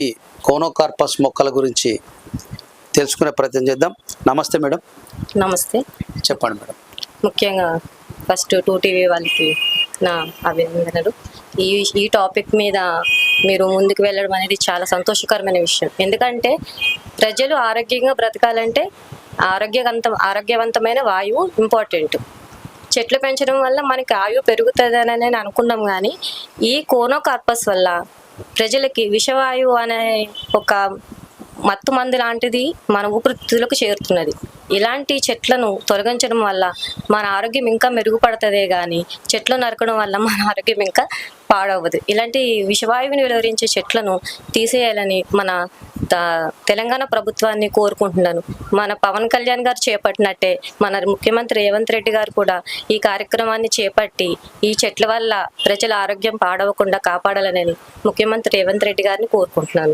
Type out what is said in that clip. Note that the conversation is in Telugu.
ఈ కోనోకార్పస్ మొక్కల గురించి తెలుసుకునే ప్రయత్నం చేద్దాం. నమస్తే మేడం. నమస్తే. చెప్పండి మేడం. ముఖ్యంగా ఫస్ట్ టూ టీవీ వాళ్ళకి నా అభినందనలు. ఈ ఈ టాపిక్ మీద మీరు ముందుకు వెళ్ళడం అనేది చాలా సంతోషకరమైన విషయం. ఎందుకంటే ప్రజలు ఆరోగ్యంగా బ్రతకాలంటే ఆరోగ్యవంతం ఆరోగ్యవంతమైన వాయువు ఇంపార్టెంట్ చెట్లు పెంచడం వల్ల మనకి ఆయువు పెరుగుతుందని నేను అనుకున్నాం కానీ ఈ కోనోకార్పస్ వల్ల ప్రజలకి విషవాయువు అనే ఒక మత్తు మందు లాంటిది మన ఊపిరితిత్తులకు చేరుతున్నది. ఇలాంటి చెట్లను తొలగించడం వల్ల మన ఆరోగ్యం ఇంకా మెరుగుపడుతుందే కానీ చెట్లు నరకడం వల్ల మన ఆరోగ్యం ఇంకా పాడవదు. ఇలాంటి విషవాయువుని వెలువరించే చెట్లను తీసేయాలని మన తెలంగాణ ప్రభుత్వాన్ని కోరుకుంటున్నాను. మన పవన్ కళ్యాణ్ గారు చేపట్టినట్టే మన ముఖ్యమంత్రి రేవంత్ రెడ్డి గారు కూడా ఈ కార్యక్రమాన్ని చేపట్టి ఈ చెట్ల వల్ల ప్రజల ఆరోగ్యం పాడవకుండా కాపాడాలని ముఖ్యమంత్రి రేవంత్ రెడ్డి గారిని కోరుకుంటున్నాను.